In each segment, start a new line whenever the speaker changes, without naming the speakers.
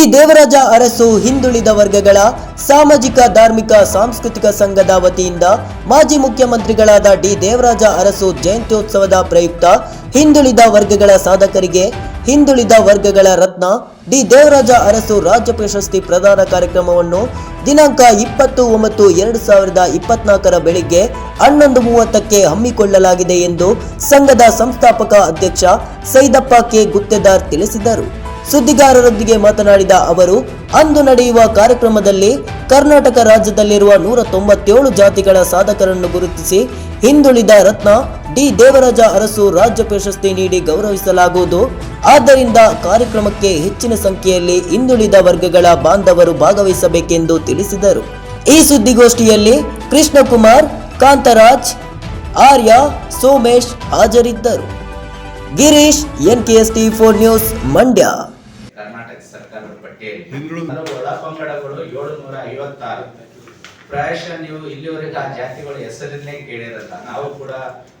D Devaraja Arasu ಹಿಂದುಳಿದ ವರ್ಗಗಳ ಸಾಮಾಜಿಕ, ಧಾರ್ಮಿಕ, ಸಾಂಸ್ಕೃತಿಕ ಸಂಘದ ವತಿಯಿಂದ ಮಾಜಿ ಮುಖ್ಯಮಂತ್ರಿಗಳಾದ ಡಿ ದೇವರಾಜ ಅರಸು ಜಯಂತ್ಯೋತ್ಸವದ ಪ್ರಯುಕ್ತ ಹಿಂದುಳಿದ ವರ್ಗಗಳ ಸಾಧಕರಿಗೆ ಹಿಂದುಳಿದ ವರ್ಗಗಳ ರತ್ನ ಡಿ ದೇವರಾಜ ಅರಸು ರಾಜ್ಯ ಪ್ರಶಸ್ತಿ ಪ್ರದಾನ ಕಾರ್ಯಕ್ರಮವನ್ನು ದಿನಾಂಕ ಇಪ್ಪತ್ತು ಒಂಬತ್ತು ಎರಡು ಸಾವಿರದ ಇಪ್ಪತ್ನಾಲ್ಕರ ಬೆಳಿಗ್ಗೆ ಹನ್ನೊಂದು ಮೂವತ್ತಕ್ಕೆ ಹಮ್ಮಿಕೊಳ್ಳಲಾಗಿದೆ ಎಂದು ಸಂಘದ ಸಂಸ್ಥಾಪಕ ಅಧ್ಯಕ್ಷ ಸೈದಪ್ಪ ಕೆ ಗುತ್ತೇದಾರ್ ತಿಳಿಸಿದರು. ಸುದ್ದಿಗಾರರೊಂದಿಗೆ ಮಾತನಾಡಿದ ಅವರು, ಅಂದು ನಡೆಯುವ ಕಾರ್ಯಕ್ರಮದಲ್ಲಿ ಕರ್ನಾಟಕ ರಾಜ್ಯದಲ್ಲಿರುವ ನೂರ ತೊಂಬತ್ತೇಳು ಜಾತಿಗಳ ಸಾಧಕರನ್ನು ಗುರುತಿಸಿ ಹಿಂದುಳಿದ ರತ್ನ ಡಿ. ದೇವರಾಜ ಅರಸು ರಾಜ್ಯ ಪ್ರಶಸ್ತಿ ನೀಡಿ ಗೌರವಿಸಲಾಗುವುದು. ಆದ್ದರಿಂದ ಕಾರ್ಯಕ್ರಮಕ್ಕೆ ಹೆಚ್ಚಿನ ಸಂಖ್ಯೆಯಲ್ಲಿ ಹಿಂದುಳಿದ ವರ್ಗಗಳ ಬಾಂಧವರು ಭಾಗವಹಿಸಬೇಕೆಂದು ತಿಳಿಸಿದರು. ಈ ಸುದ್ದಿಗೋಷ್ಠಿಯಲ್ಲಿ ಕೃಷ್ಣಕುಮಾರ್, ಕಾಂತರಾಜ್, ಆರ್ಯ, ಸೋಮೇಶ್ ಹಾಜರಿದ್ದರು. Girish N K S T four news Mandya.
Karnataka ಸರ್ಕಾರದ ಪಟ್ಟಿಯಲ್ಲಿ
ಬೆಂಗಳೂರು.
ಅದು ಒಳ ಏಳುನೂರ ಐವತ್ತಾರು. ಪ್ರಾಯಶಃ ನೀವು ಇಲ್ಲಿವರೆಗೆ ಆ ಜಾತಿಗಳ ಹೆಸರನ್ನೇ ಕೇಳಿರಲ್ಲ. ನಾವು ಕೂಡ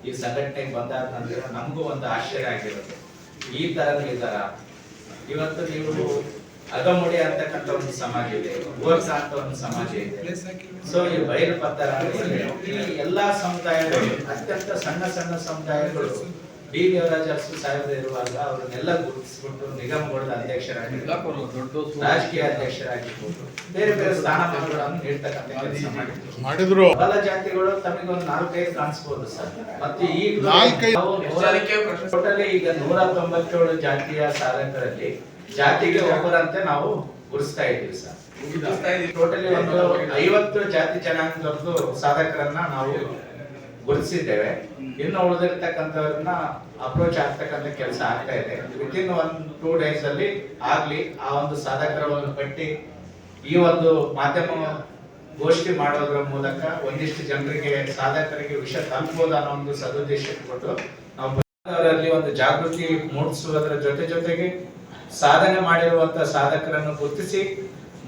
ಈ ಸಂಘಟನೆಗೆ ಬಂದಾಗ ನಂತರ ನಮಗೂ ಒಂದು ಆಶ್ಚರ್ಯ ಆಗಿರುತ್ತೆ. ಈ ತರಗಳಿದಾರ ಇವತ್ತು ನೀವು ಅಗಮುಡಿ ಅಂತಕ್ಕಂಥ ಒಂದು ಸಮಾಜ ಇದೆ ಓರ್ಸ ಅಂತ ಒಂದು ಸಮಾಜ ಇದೆ. ಸೊ ಈ ಬಯಲು ಪತ್ತರ ಈ ಎಲ್ಲಾ ಸಮುದಾಯಗಳು ಅತ್ಯಂತ ಸಣ್ಣ ಸಣ್ಣ ಸಮುದಾಯಗಳು ಡಿ ದೇವರಾಜ ಅರಸು ಸಾಹೇಬ್ ಇರುವಾಗ ಅವರನ್ನೆಲ್ಲ ಗುರುತಿಸ್ಬಿಟ್ಟು ನಿಗಮಗಳ ಅಧ್ಯಕ್ಷರಾಗಿರ್ಬೋದು ರಾಜಕೀಯ ಅಧ್ಯಕ್ಷರಾಗಿರ್ಬೋದು. ಬೇರೆ ಬೇರೆ ಸ್ಥಾನಮಾನಗಳನ್ನು ನೀಡ್ತಕ್ಕಂಥ ಮಾಡಿದ್ರು. ಬಲ ಜಾತಿಗಳು ತಮಗೊಂದು ನಾಲ್ಕೈದು ಕಾಣಿಸ್ಬೋದು ಸರ್. ಮತ್ತೆ ಈಗ? ಟೋಟಲಿ ಈಗ ನೂರ ತೊಂಬತ್ತೇಳು ಜಾತಿಯ ಸಾಧಕರಲ್ಲಿ ಜಾತಿಗೆ ಒಬ್ಬರಂತೆ ನಾವು ಗುರುಸ್ತಾ ಇದ್ದೀವಿ ಸರ್. ಟೋಟಲಿ ಒಂದು ಐವತ್ತು ಜಾತಿ ಜನಾಂಗದವ್ರದ್ದು ಸಾಧಕರನ್ನ ನಾವು ಗುರುತಿಸಿದ್ದೇವೆ. ಇನ್ನು ಉಳಿದಿರ್ತಕ್ಕಂಥವ್ರನ್ನ ಅಪ್ರೋಚ್ ಆಗ್ತಕ್ಕಂಥ ಕೆಲಸ ಆಗ್ತಾ ಇದೆ. Within one two days ಅಲ್ಲಿ ಆಗ್ಲಿ ಆ ಒಂದು ಸಾಧಕರವನ್ನು ಕಟ್ಟಿ ಈ ಒಂದು ಮಾಧ್ಯಮ ಗೋಷ್ಠಿ ಮಾಡೋದ್ರ ಮೂಲಕ ಒಂದಿಷ್ಟು ಜನರಿಗೆ, ಸಾಧಕರಿಗೆ ವಿಷಯ ತಲುಪಬಹುದು ಅನ್ನೋ ಒಂದು ಸದುದ್ದೇಶ ಕೊಟ್ಟು ನಾವು ಅವರಲ್ಲಿ ಒಂದು ಜಾಗೃತಿ ಮೂಡಿಸುವುದರ ಜೊತೆ ಜೊತೆಗೆ ಸಾಧನೆ ಮಾಡಿರುವಂತ ಸಾಧಕರನ್ನು ಗುರುತಿಸಿ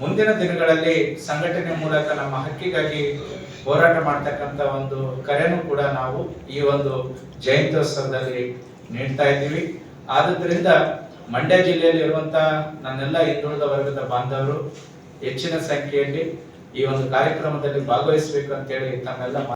ಮುಂದಿನ ದಿನಗಳಲ್ಲಿ ಸಂಘಟನೆ ಮೂಲಕ ನಮ್ಮ ಹಕ್ಕಿಗಾಗಿ ಹೋರಾಟ ಮಾಡ್ತಕ್ಕಂತ ಒಂದು ಕರೆನೂ ಕೂಡ ನಾವು ಈ ಒಂದು ಜಯಂತ್ಯೋತ್ಸವದಲ್ಲಿ ನೀಡ್ತಾ ಇದ್ದೀವಿ. ಆದುದರಿಂದ ಮಂಡ್ಯ ಜಿಲ್ಲೆಯಲ್ಲಿ ಇರುವಂತಹ ನನ್ನೆಲ್ಲ ಹಿಂದುಳಿದ ವರ್ಗದ ಬಾಂಧವರು ಹೆಚ್ಚಿನ ಸಂಖ್ಯೆಯಲ್ಲಿ ಈ ಒಂದು ಕಾರ್ಯಕ್ರಮದಲ್ಲಿ ಭಾಗವಹಿಸಬೇಕು ಅಂತೇಳಿ ತಮ್ಮೆಲ್ಲ